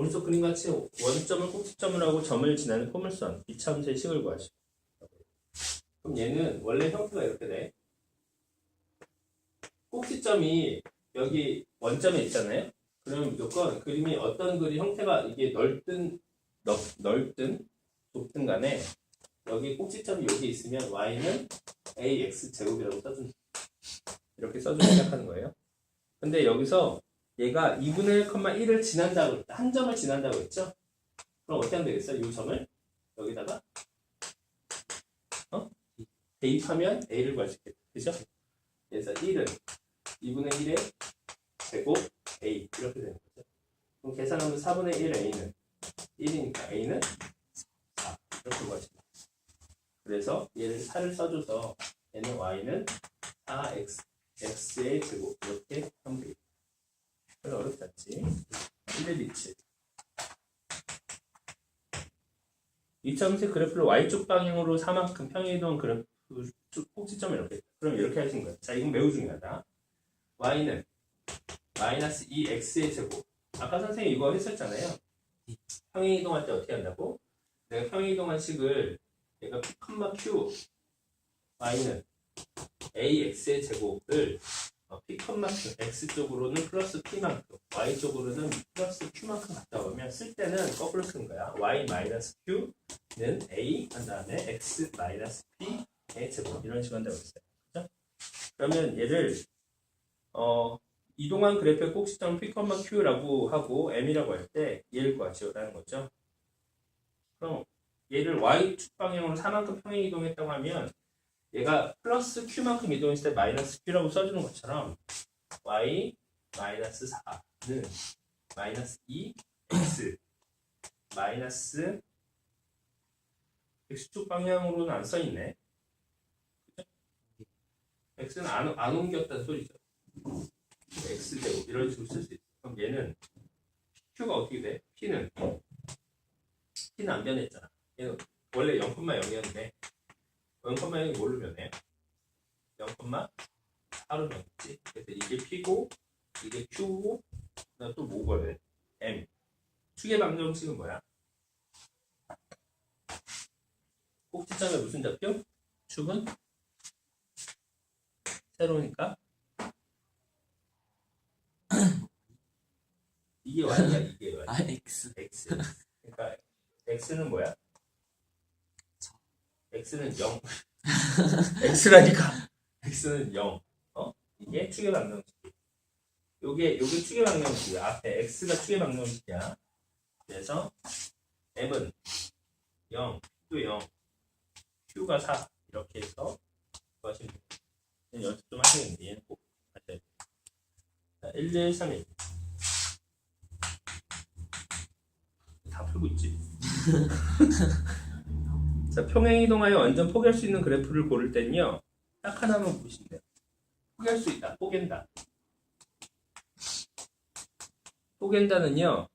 오른쪽 그림 같이 원점을 꼭지점을 하고 점을 지나는 포물선 이차함수의 식을 구하시오. 그럼 얘는 원래 형태가 이렇게 돼. 꼭지점이 여기 원점에 있잖아요. 그럼 무조건 그림이 어떤 그림 형태가 이게 넓든 넓, 넓든 좁든 간에 여기 꼭지점이 여기 있으면 y는 ax 제곱이라고 써준다. 이렇게 써주고 시작하는 거예요. 근데 여기서 얘가 2분의 1,1을 지난다고 했다. 한 점을 지난다고 했죠? 그럼 어떻게 하면 되겠어요? 이 점을 여기다가 어? 대입하면 a를 구할 수 있겠다. 그죠? 그래서 1은 2분의 1의 제곱 a 이렇게 되는 거죠. 그럼 계산하면 4분의 1 a는 1이니까 a는 4 이렇게 구하십니다. 그래서 얘를 4를 써줘서 얘는 y는 4x x의 제곱 이렇게 하면 되겠다. 별로 어렵지 않지? 1의 리치. 이차함수 그래프를 y쪽 방향으로 4만큼 평행이동 그래프 쭉 꼭지점을 이렇게 그럼 이렇게 하시는 거예요. 자 이건 매우 중요하다. y는 마이너스 2x의 제곱. 아까 선생님 이거 했었잖아요. 평행이동할 때 어떻게 한다고? 내가 평행이동한 식을 얘가 p, q y는 ax의 제곱을 어, p, q x 쪽으로는 플러스 p만큼 y 쪽으로는 플러스 q만큼 갖다 오면 쓸 때는 거꾸로 거야. y 마이너스 q는 a 한 다음에 x 마이너스 p의 제곱 이런 식으로 한다고 했어요. 그죠? 그러면 얘를 어, 이동한 그래프의 꼭지점 p, q라고 하고 m이라고 할 때 얘를 구하시오라는 거죠. 그럼 얘를 y축 방향으로 4만큼 평행 이동했다고 하면 얘가 플러스 q만큼 이동했을 때 마이너스 q라고 써주는 것처럼 y 마이너스 4는 마이너스 2x 마이너스 x축 방향으로는 안 써있네. x는 안, 안 옮겼다는 소리죠. x제곱 이런 식으로 쓸 수 있어. 그럼 얘는 q가 어떻게 돼? p는 p는 안 변했잖아. 얘는 원래 0,0이었는데 0,0이 뭘로 변해요? 0,4로 변했지. 그래서 이게 p고 이게 q고 그다음 또 뭐가 돼? m. 축의 방정식은 뭐야? 꼭지점에 무슨 좌표? 축은 세로니까 이게 y야 이게 y. 아 X x. 그러니까 x는 뭐야? X는 0. x라니까. x는 0. 어? 이게 축의 방정식. 요게 요게 축의 방정식이야. 앞에 x가 축의 방정식이야. 그래서 m은 0, 또 0, q가 4 이렇게 해서 구하시면 돼요. 연습 좀 하시겠는데 얘는 꼭 하셔야 돼요. 자, 1, 1, 3, 1. 다 풀고 있지. 자, 평행 이동하여 완전 포기할 수 있는 그래프를 고를 때는요. 딱 하나만 보시면 돼요. 포기할 수 있다. 포기한다. 포기한다는요.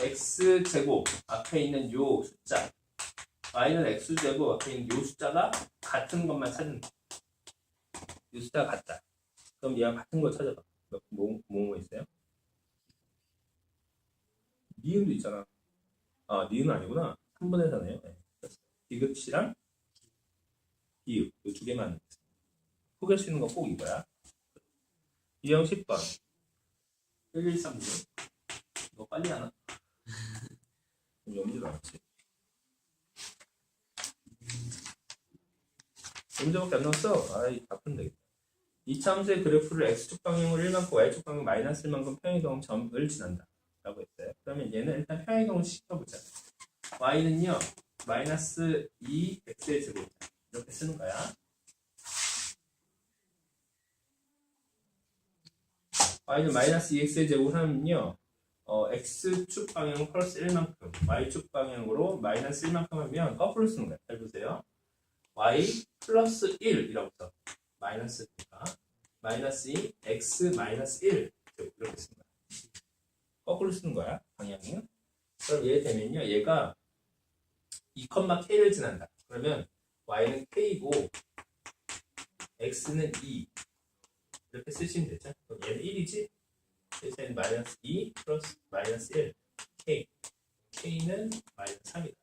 x 제곱 앞에 있는 요 숫자 y는 x 제곱 앞에 있는 요 숫자가 같은 것만 찾는 거. 요 숫자가 같다. 그럼 얘가 같은 거 찾아봐. 뭐, 뭐, 뭐 있어요? 니은도 있잖아. 아, 니은은 아니구나. 3분의 4네요. 네. 디귿이랑 이유 이두 개만 포기할 수 있는 건 꼭 이거야. 유형 10번 1136 너 빨리 하나? 염지도 않지. 염지밖에 안 나왔어. 아이 바쁜 되겠다. 이차 함수의 그래프를 x축 방향으로 1만큼 y축 방향 마이너스 1만큼 평행이동 점을 지난다. 라고 했어요. 그러면 얘는 일단 평행이동을 시켜보자. y는요 마이너스 2x의 제곱 이렇게 쓰는 거야. y는 마이너스 2x의 제곱을 하면요 어, x축 방향 플러스 1만큼 y축 방향으로 마이너스 1만큼 하면 거꾸로 쓰는 거야. 잘 보세요. y 플러스 1이라고 써. 마이너스니까 마이너스 2 x 마이너스 1 제곱 이렇게 쓰는 거야. 거꾸로 쓰는 거야. 방향은. 그럼 얘 되면요 얘가 2,k를 지난다. 그러면 y는 k고 x는 2 이렇게 쓰시면 되죠. 그럼 얘는 1이지? 그래서 얘는 마이너스 2 플러스 마이너스 1 k k는 마이너스 3이다.